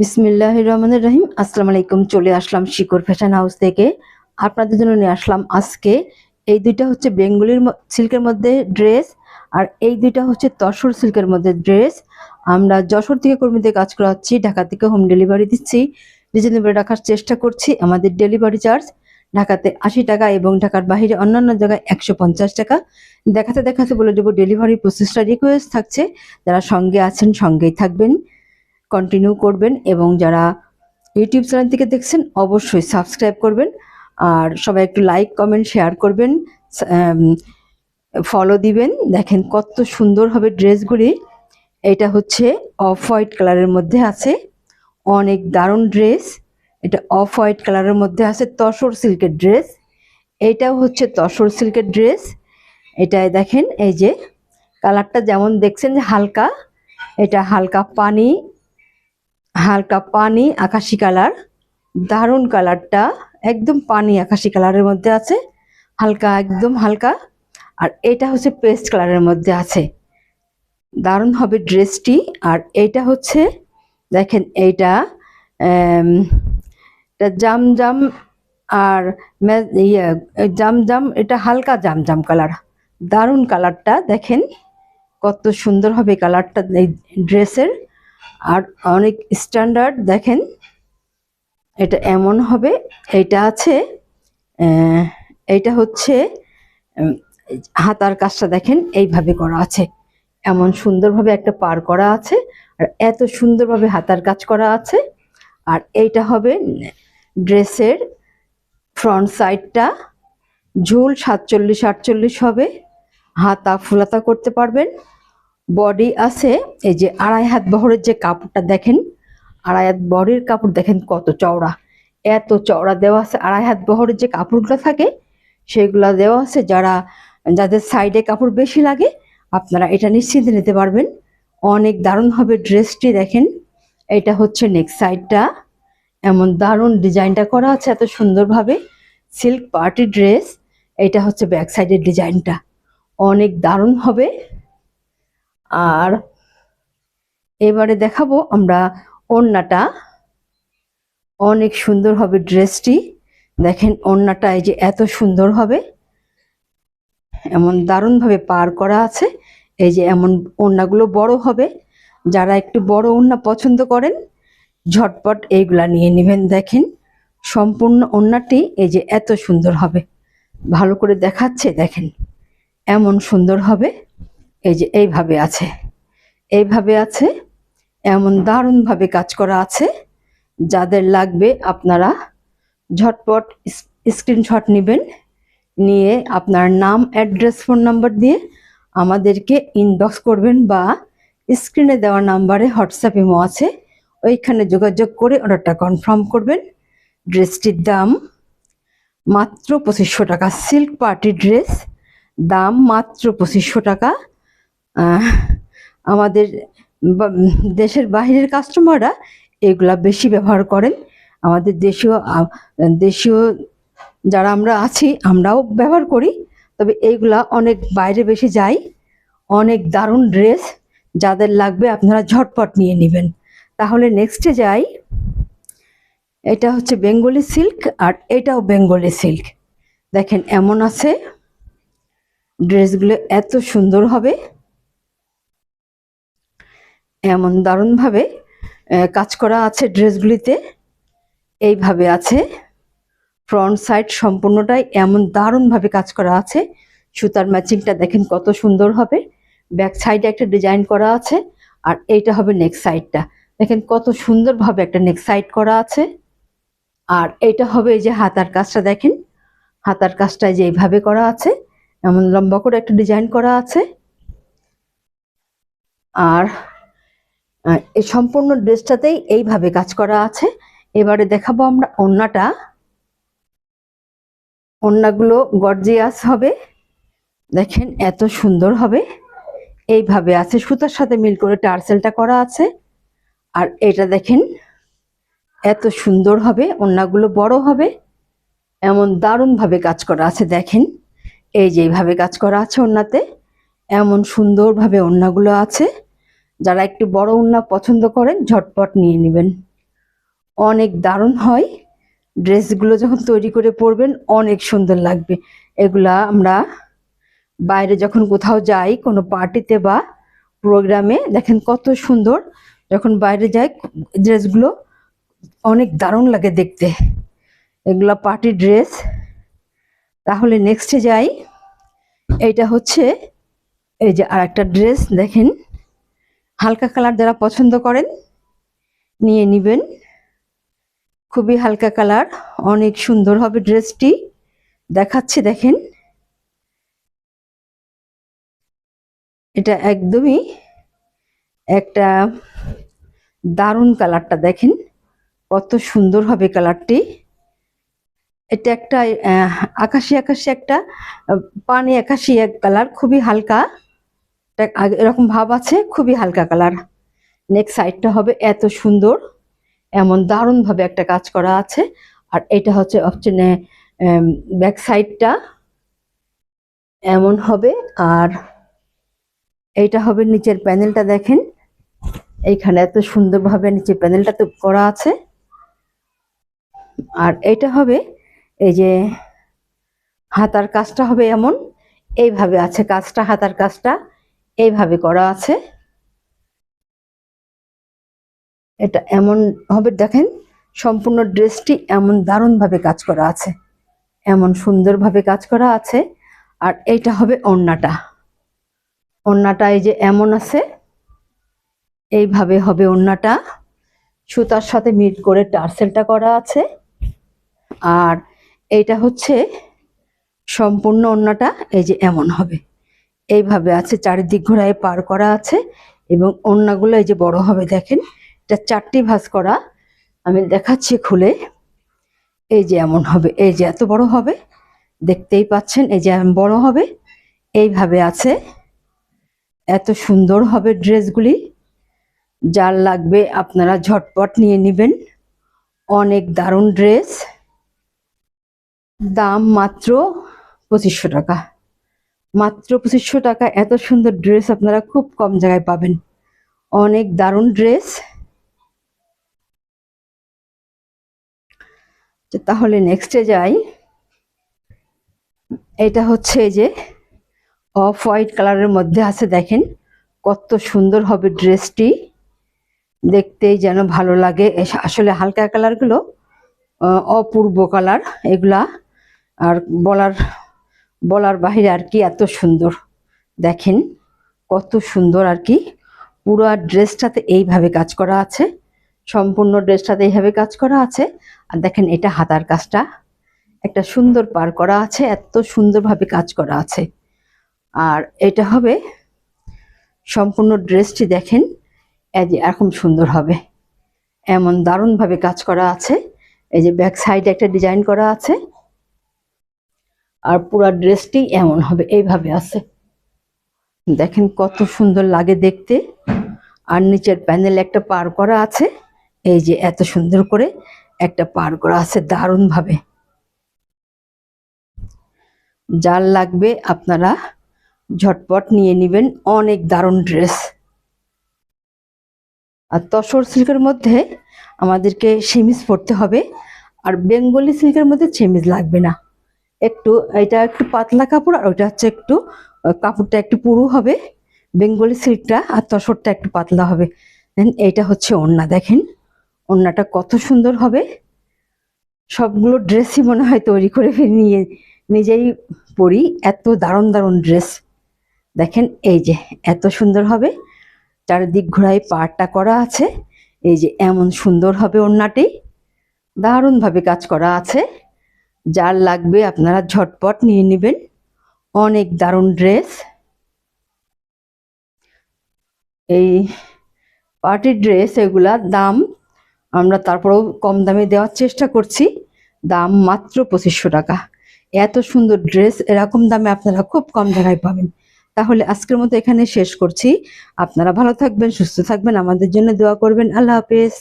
বিসমিল্লাহ রহমান রহিম। আসসালামু আলাইকুম চলে আসলাম শিকর ফ্যাশন হাউস থেকে। আপনাদের জন্য নিয়ে আসলাম আজকে। এই দুইটা হচ্ছে বেঙ্গলির সিল্কের মধ্যে ড্রেস, আর এই দুইটা হচ্ছে তসর সিল্কের মধ্যে ড্রেস। আমরা যশোর থেকে কর্মীদের কাজ করাচ্ছি, ঢাকা থেকে হোম ডেলিভারি দিচ্ছি। রিজনেবল রাখার চেষ্টা করছি, আমাদের ডেলিভারি চার্জ ঢাকাতে আশি টাকা এবং ঢাকার বাইরে অন্যান্য জায়গায় একশো পঞ্চাশ টাকা। দেখাতে দেখাতে বলে দেবো, ডেলিভারি প্রসেসটা রিকোয়েস্ট থাকছে। যারা সঙ্গে আছেন সঙ্গেই থাকবেন। কন্টিনিউ করবেন এবং যারা ইউটিউব চ্যানেল থেকে দেখছেন, অবশ্যই সাবস্ক্রাইব করবেন। আর সবাই একটু লাইক কমেন্ট শেয়ার করবেন। ফলো দিবেন। দেখেন কত সুন্দর হবে ড্রেসগুলি। এটা হচ্ছে অফ হোয়াইট কালারের মধ্যে আছে। অনেক দারুণ ড্রেস। এটা অফ হোয়াইট কালারের মধ্যে আছে তসর সিল্কের ড্রেস। এটাও হচ্ছে তসর সিল্কের ড্রেস। এটায় দেখেন, এই যে কালারটা যেমন দেখছেন যে হালকা, এটা হালকা পানি হালকা পানি, আকাশি কালার, দারুণ কালারটা, একদম পানি আকাশি কালারের মধ্যে আছে, হালকা, একদম হালকা। আর এটা হচ্ছে পেস্ট কালারের মধ্যে আছে। দারুণ হবে ড্রেসটি। আর এইটা হচ্ছে, দেখেন এইটা এটা জাম জাম আর ইয়ে জাম জাম এটা হালকা জাম জাম কালার। দারুণ কালারটা, দেখেন, কত সুন্দর হবে কালারটা এই ড্রেসের। আর অনেক স্ট্যান্ডার্ড দেখেন, এটা এমন হবে, এটা আছে এইটা হচ্ছে হাতার কাজটা দেখেন, এইভাবে করা আছে। এমন সুন্দরভাবে একটা পার করা আছে, আর এত সুন্দরভাবে হাতার কাজ করা আছে। আর এইটা হবে ড্রেসের ফ্রন্ট সাইডটা ঝুল সাতচল্লিশ আটচল্লিশ হবে, হাতা ফুলাতা করতে পারবেন। বডি আছে, এই যে আড়াই হাত বহরের যে কাপড়টা দেখেন, আড়াই হাত বডির কাপড় দেখেন কত চওড়া। এত চওড়া দেওয়া আছে, আড়াই হাত বহরের যে কাপড়গুলো থাকে, সেগুলো দেওয়া আছে যারা, যাদের সাইডে কাপড় বেশি লাগে, আপনারা এটা নিশ্চিন্তে নিতে পারবেন। অনেক দারুণ হবে ড্রেসটি দেখেন। এটা হচ্ছে নেক্সট সাইডটা এমন দারুণ ডিজাইনটা করা আছে এত সুন্দরভাবে। সিল্ক পার্টি ড্রেস এটা হচ্ছে ব্যাক সাইডের ডিজাইনটা। অনেক দারুণ হবে। আর এবারে দেখাবো আমরা ওড়নাটা। অনেক সুন্দর হবে ড্রেসটি। দেখেন ওড়নাটা এই যে এত সুন্দর হবে। এমন দারুণভাবে পার করা আছে। এই যে এমন ওড়নাগুলো বড় হবে। যারা একটু বড় ওড়না পছন্দ করেন, ঝটপট এইগুলা নিয়ে নেবেন। দেখেন সম্পূর্ণ ওড়নাটি এই যে এত সুন্দর হবে। ভালো করে দেখাচ্ছে, দেখেন। এমন সুন্দর হবে। এই যে এইভাবে আছে। এইভাবে আছে, এমন দারুণভাবে কাজ করা আছে, যাদের লাগবে আপনারা ঝটপট স্ক্রিনশট নেবেন, নিয়ে আপনার নাম, অ্যাড্রেস, ফোন নাম্বার দিয়ে আমাদেরকে ইনবক্স করবেন বা স্ক্রিনে দেওয়া নাম্বারে হোয়াটসঅ্যাপ ইমো আছে, ওইখানে যোগাযোগ করে অর্ডারটা কনফার্ম করবেন। ড্রেসটির দাম মাত্র পঁচিশশো টাকা। সিল্ক পার্টি ড্রেস দাম মাত্র পঁচিশশো টাকা। আমাদের দেশের বাইরের কাস্টমাররা এগুলা বেশি ব্যবহার করেন। আমাদের দেশীয় দেশীয় যারা আমরা আছি, আমরাও ব্যবহার করি। তবে এইগুলা অনেক বাইরে বেশি যায়। অনেক দারুণ ড্রেস যাদের লাগবে আপনারা ঝটপট নিয়ে নেবেন। তাহলে নেক্সটে যাই। এটা হচ্ছে বেঙ্গলি সিল্ক আর এটাও বেঙ্গলি সিল্ক দেখেন এমন আছে। ড্রেসগুলো এত সুন্দর হবে। এমন দারুণভাবে কাজ করা আছে ড্রেসগুলিতে। এইভাবে আছে। ফ্রন্ট সাইড সম্পূর্ণটাই এমন দারুণভাবে কাজ করা আছে। সুতার ম্যাচিংটা দেখেন কত সুন্দর হবে। ব্যাক সাইডে একটা ডিজাইন করা আছে আর এইটা হবে নেক্সট সাইডটা। দেখেন কত সুন্দরভাবে একটা নেক্সট সাইড করা আছে। আর এইটা হবে এই যে হাতার কাজটা দেখেন। হাতার কাজটা যে এইভাবে করা আছে। এমন লম্বা করে একটা ডিজাইন করা আছে। আর এই সম্পূর্ণ ড্রেসটাতেই এইভাবে কাজ করা আছে। এবারে দেখাবো আমরা ওড়নাটা ওড়নাগুলো গর্জিয়াস হবে। দেখেন, এত সুন্দর হবে। এইভাবে আছে, সুতার সাথে মিল করে টার্সেলটা করা আছে। আর এটা দেখেন, এত সুন্দর হবে ওড়নাগুলো বড় হবে। এমন দারুণভাবে কাজ করা আছে, দেখেন। এই যে এইভাবে কাজ করা আছে ওড়নাতে এমন সুন্দরভাবে ওড়নাগুলো আছে। যারা একটু বড় ওড়না পছন্দ করেন, ঝটপট নিয়ে নেবেন। অনেক দারুণ হয়। ড্রেসগুলো যখন তৈরি করে পরবেন, অনেক সুন্দর লাগবে। এগুলা আমরা বাইরে যখন কোথাও যাই, কোনো পার্টিতে বা প্রোগ্রামে, দেখেন কত সুন্দর। যখন বাইরে যাই, ড্রেসগুলো অনেক দারুণ লাগে দেখতে। এগুলা পার্টি ড্রেস। তাহলে নেক্সটে যাই। এইটা হচ্ছে, এই যে আর একটা ড্রেস, দেখেন। হালকা কালার যারা পছন্দ করেন, নিয়ে নিবেন। খুবই হালকা কালার, অনেক সুন্দর হবে ড্রেসটি। দেখাচ্ছে, দেখেন। এটা একদমই একটা দারুণ কালারটা, দেখেন। কত সুন্দর হবে কালারটি। এটা একটা আকাশি আকাশি একটা পানি আকাশি এক কালার, খুবই হালকা। এরকম ভাব আছে, খুবই হালকা কালার নেক্সট সাইডটা হবে এত সুন্দর, এমন দারুণভাবে একটা কাজ করা আছে। আর এটা হচ্ছে অপশনে ব্যাক সাইডটা এমন হবে, আর এইটা হবে নিচের প্যানেলটা দেখেন। এইখানে এত সুন্দরভাবে নিচে প্যানেলটা তো করা আছে। আর এটা হবে, এই যে হাতার কাজটা হবে এমন। এইভাবে আছে কাজটা, হাতার কাজটা। এইভাবে করা আছে। এটা এমন হবে, দেখেন, সম্পূর্ণ ড্রেসটি এমন দারুণভাবে কাজ করা আছে। এমন সুন্দরভাবে কাজ করা আছে। আর এইটা হবে ওড়নাটা। ওড়নাটা এই যে এমন আছে, এইভাবে হবে ওড়নাটা। সুতার সাথে মিট করে টার্সেলটা করা আছে। আর এইটা হচ্ছে সম্পূর্ণ ওড়নাটা, এই যে এমন হবে। এইভাবে আছে, চারিদিক ঘোরায় পার করা আছে এবং ওড়নাগুলো এই যে বড় হবে, দেখেন, এটা চারটি ভাঁজ করা। আমি দেখাচ্ছি খুলে। এই যে এমন হবে, এই যে এত বড় হবে, দেখতেই পাচ্ছেন, এই যে বড় হবে, এইভাবে আছে। এত সুন্দর হবে ড্রেসগুলি। যার লাগবে আপনারা ঝটপট নিয়ে নেবেন। অনেক দারুণ ড্রেস। দাম মাত্র পঁচিশশো টাকা। মাত্র পঁচিশশো টাকা। এত সুন্দর ড্রেস আপনারা খুব কম জায়গায় পাবেন। অনেক দারুণ ড্রেস তাহলে নেক্সটে যাই। এটা হচ্ছে যে অফ হোয়াইট কালারের মধ্যে আছে, দেখেন কত সুন্দর হবে ড্রেসটি দেখতেই যেন ভালো লাগে। আসলে হালকা কালারগুলো অপূর্ব কালার এগুলা। আর বলার বলার বাহিরে আর কি এত সুন্দর। দেখেন, কত সুন্দর আর কি। পুরো ড্রেসটাতে এইভাবে কাজ করা আছে। সম্পূর্ণ ড্রেসটাতে এইভাবে কাজ করা আছে। আর দেখেন, এটা হাতার কাজটা। একটা সুন্দর পার করা আছে, এত সুন্দরভাবে কাজ করা আছে। আর এটা হবে সম্পূর্ণ ড্রেসটি দেখেন এরকম সুন্দর হবে। এমন দারুণভাবে কাজ করা আছে। এই যে ব্যাক সাইডে একটা ডিজাইন করা আছে। আর পুরো ড্রেসটি এমন হবে, এইভাবে আছে। দেখেন কত সুন্দর লাগে দেখতে। আর নিচের প্যানেল একটা পার করা আছে, এই যে এত সুন্দর করে একটা পার করা আছে দারুণভাবে। যার লাগবে আপনারা ঝটপট নিয়ে নেবেন অনেক দারুণ ড্রেস। আর তসর সিল্কের মধ্যে আমাদেরকে সেমিজ পরতে হবে, আর বেঙ্গলি সিল্কের মধ্যে সেমিজ লাগবে না। একটু, এটা একটু পাতলা কাপড় আর ওইটা হচ্ছে একটু কাপড়টা একটু পুরু হবে, বেঙ্গলি সিল্কটা আর তসরটা একটু পাতলা হবে। দেন এইটা হচ্ছে ওড়না, দেখেন। ওড়নাটা কত সুন্দর হবে। সবগুলো ড্রেসই মনে হয় তৈরি করে নিয়ে, নিজেই পরি। এত দারুণ দারুণ ড্রেস দেখেন, এই যে এত সুন্দর হবে। চারিদিক ঘোরায় পাড়টা করা আছে। এই যে এমন সুন্দর হবে ওড়নাটি। দারুণভাবে কাজ করা আছে। যার লাগবে আপনারা ঝটপট নিয়ে নেবেন। অনেক দারুণ ড্রেস। এই পার্টি ড্রেস, এগুলা দাম আমরা তারপরেও কম দামে দেওয়ার চেষ্টা করছি। দাম মাত্র পঁচিশশো টাকা। এত সুন্দর ড্রেস, এরকম দামে আপনারা খুব কম জায়গায় পাবেন। তাহলে আজকের মতো এখানে শেষ করছি। আপনারা ভালো থাকবেন, সুস্থ থাকবেন। আমাদের জন্য দোয়া করবেন। আল্লাহ হাফেজ।